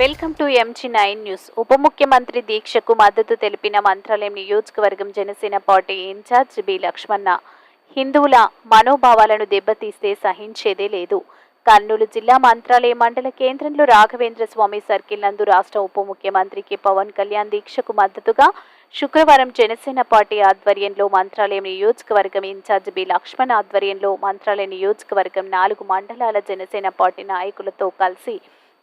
Welcome to MG nine news. ఉప ముఖ్యమంత్రి దీక్షకు మద్దతు తెలిపిన మంత్రాలయం నియోజకవర్గం Janasena party incharge B Lakshmana. హిందువుల మనోభావాలను దెబ్బతీస్తే సహించేదే లేదు. కర్నూలు జిల్లా మంత్రాలయం మండల కేంద్రంలో రాఘవేంద్ర స్వామి సర్కిల్ నందు రాష్ట్ర ఉప ముఖ్యమంత్రికి పవన్ కళ్యాణ్ దీక్షకు మద్దతుగా శుక్రవారం జనసేన పార్టీ ఆధ్వర్యంలో మంత్రాలయం నియోజకవర్గం ఇన్ఛార్జ్ బి లక్ష్మణ్ ఆధ్వర్యంలో మంత్రాలయం నియోజకవర్గం నాలుగు మండలాల జనసేన పార్టీ నాయకులతో కలిసి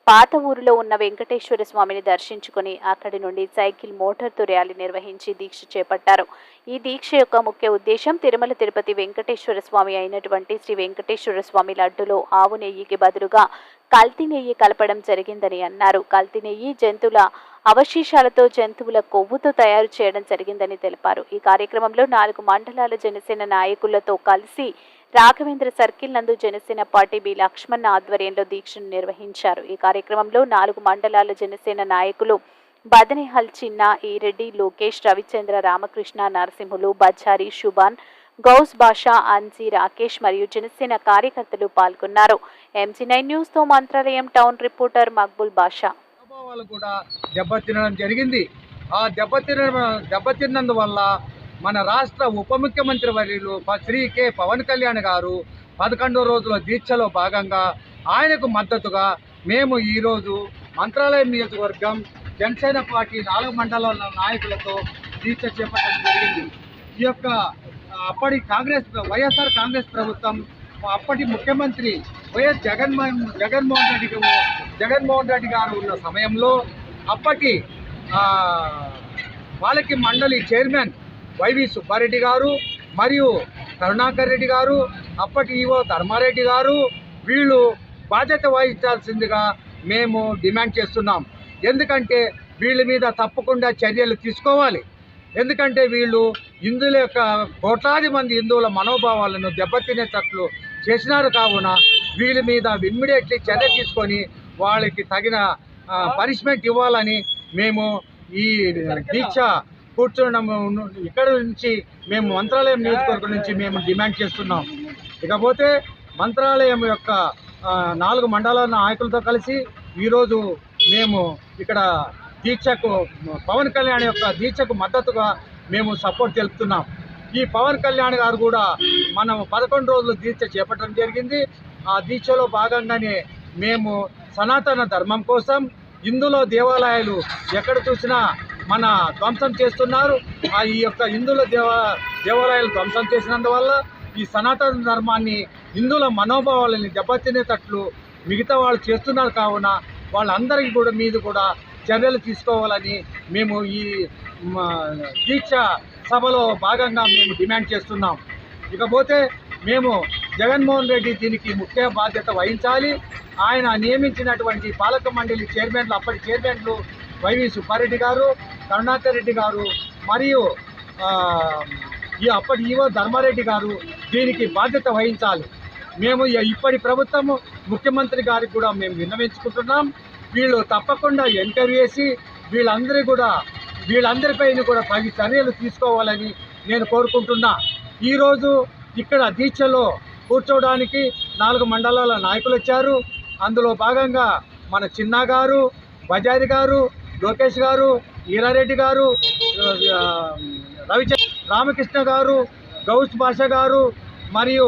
పాత ఊరిలో ఉన్న వెంకటేశ్వర స్వామిని దర్శించుకుని అక్కడి నుండి సైకిల్ మోటార్తో ర్యాలీ నిర్వహించి దీక్ష చేపట్టారు. ఈ దీక్ష యొక్క ముఖ్య ఉద్దేశం తిరుమల తిరుపతి వెంకటేశ్వర స్వామి అయినటువంటి శ్రీ వెంకటేశ్వర స్వామి లడ్డులో ఆవు నెయ్యికి బదులుగా కల్తీ నెయ్యి కలపడం జరిగిందని అన్నారు. కల్తీ నెయ్యి జంతువుల అవశేషాలతో జంతువుల కొవ్వుతో తయారు చేయడం జరిగిందని తెలిపారు. ఈ కార్యక్రమంలో నాలుగు మండలాల జనసేన నాయకులతో కలిసి రాఘవేంద్ర సర్కిల్ నందు జనసేన పార్టీ బి లక్ష్మణ్ ఆధ్వర్యంలో దీక్షను నిర్వహించారు. ఈ కార్యక్రమంలో నాలుగు మండలాల జనసేన నాయకులు బదనిహల్ చిన్న ఈరెడ్డి లోకేష్ రవిచంద్ర రామకృష్ణ నరసింహులు బజారి శుభాన్ గౌస్ బాషా అన్జీ రాకేష్ మరియు జనసేన కార్యకర్తలు పాల్గొన్నారు. ఎంజీ నైన్ న్యూస్తో మంత్రాలయం టౌన్ రిపోర్టర్ మక్బుల్ బాషా. కూడా దెబ్బతినడం జరిగింది. ఆ దెబ్బతినడం దెబ్బతిన్నందువల్ల మన రాష్ట్ర ఉప ముఖ్యమంత్రి వర్యులు శ్రీ కె. పవన్ కళ్యాణ్ గారు పదకొండో రోజుల దీక్షలో భాగంగా ఆయనకు మద్దతుగా మేము ఈరోజు మంత్రాలయం నియోజకవర్గం జనసేన పార్టీ నాలుగు మండలాల నాయకులతో దీక్ష చేపట్టడం జరిగింది. ఈ యొక్క అప్పటి కాంగ్రెస్ వైఎస్ఆర్ కాంగ్రెస్ ప్రభుత్వం అప్పటి ముఖ్యమంత్రి వైఎస్ జగన్మోహన్ జగన్మోహన్ రెడ్డి గారు జగన్మోహన్ రెడ్డి గారు ఉన్న సమయంలో అప్పటి వాళ్ళకి మండలి చైర్మన్ వైవి సుబ్బారెడ్డి గారు మరియు కరుణాకర్ రెడ్డి గారు అప్పటి ఈవో ధర్మారెడ్డి గారు వీళ్ళు బాధ్యత వహించాల్సిందిగా మేము డిమాండ్ చేస్తున్నాం. ఎందుకంటే వీళ్ళ మీద తప్పకుండా చర్యలు తీసుకోవాలి. ఎందుకంటే వీళ్ళు హిందువుల యొక్క కోట్లాది మంది హిందువుల మనోభావాలను దెబ్బతినేటట్లు చేసినారు కావున వీళ్ళ మీద ఇమ్మీడియట్లీ చర్య తీసుకొని వాళ్ళకి తగిన పనిష్మెంట్ ఇవ్వాలని మేము ఈ దీక్ష కూర్చున్న ఇక్కడ నుంచి మేము మంత్రాలయం నియోజకవర్గం నుంచి మేము డిమాండ్ చేస్తున్నాం. ఇకపోతే మంత్రాలయం యొక్క నాలుగు మండలాల నాయకులతో కలిసి ఈరోజు మేము ఇక్కడ దీక్షకు పవన్ కళ్యాణ్ యొక్క దీక్షకు మద్దతుగా మేము సపోర్ట్ తెలుపుతున్నాం. ఈ పవన్ కళ్యాణ్ గారు కూడా మనం పదకొండు రోజులు దీక్ష చేపట్టడం జరిగింది. ఆ దీక్షలో భాగంగానే మేము సనాతన ధర్మం కోసం ఇందులో దేవాలయాలు ఎక్కడ చూసినా మన ధ్వంసం చేస్తున్నారు. ఆ ఈ యొక్క హిందువుల దేవ దేవాలయాలు ధ్వంసం చేసినందువల్ల ఈ సనాతన ధర్మాన్ని హిందువుల మనోభావాలని దెబ్బతినేటట్లు మిగతా వాళ్ళు చేస్తున్నారు కావున వాళ్ళందరికీ కూడా మీద కూడా చర్యలు తీసుకోవాలని మేము ఈ దీక్ష సభలో భాగంగా మేము డిమాండ్ చేస్తున్నాం. ఇకపోతే మేము జగన్మోహన్ రెడ్డి దీనికి ముఖ్య బాధ్యత వహించాలి. ఆయన నియమించినటువంటి పాలక మండలి చైర్మన్లు అప్పటి చైర్మన్లు వైవి సుబ్బారెడ్డి గారు కరుణాకర్ రెడ్డి గారు మరియు ఈ అప్పటి ఈవో ధర్మారెడ్డి గారు దీనికి బాధ్యత వహించాలి. మేము ఇప్పటి ప్రభుత్వము ముఖ్యమంత్రి గారికి కూడా మేము విన్నవించుకుంటున్నాం. వీళ్ళు తప్పకుండా ఎంక్వైరీ చేసి వీళ్ళందరూ కూడా వీళ్ళందరిపైన కూడా తగి చర్యలు తీసుకోవాలని నేను కోరుకుంటున్నా. ఈరోజు ఇక్కడ దీక్షలో కూర్చోవడానికి నాలుగు మండలాల నాయకులు వచ్చారు. అందులో భాగంగా మన చిన్న గారు బజారి గారు లోకేష్ గారు ఈరారెడ్డి గారు రవిచంద్ర రవిచ రామకృష్ణ గారు గౌస్ భాష గారు మరియు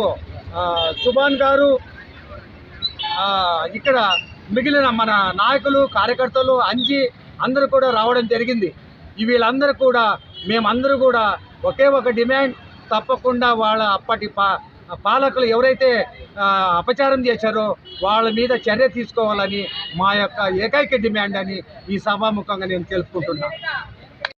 సుభాన్ గారు ఇక్కడ మిగిలిన మన నాయకులు కార్యకర్తలు అంజి అందరూ కూడా రావడం జరిగింది. వీళ్ళందరూ కూడా మేమందరూ కూడా ఒకే ఒక డిమాండ్ తప్పకుండా వాళ్ళ అప్పటి పా పాలకులు ఎవరైతే అపచారం చేశారో వాళ్ళ మీద చర్య తీసుకోవాలని మా యొక్క ఏకైక డిమాండ్ అని ఈ సభాముఖంగా నేను తెలుపుకుంటున్నాను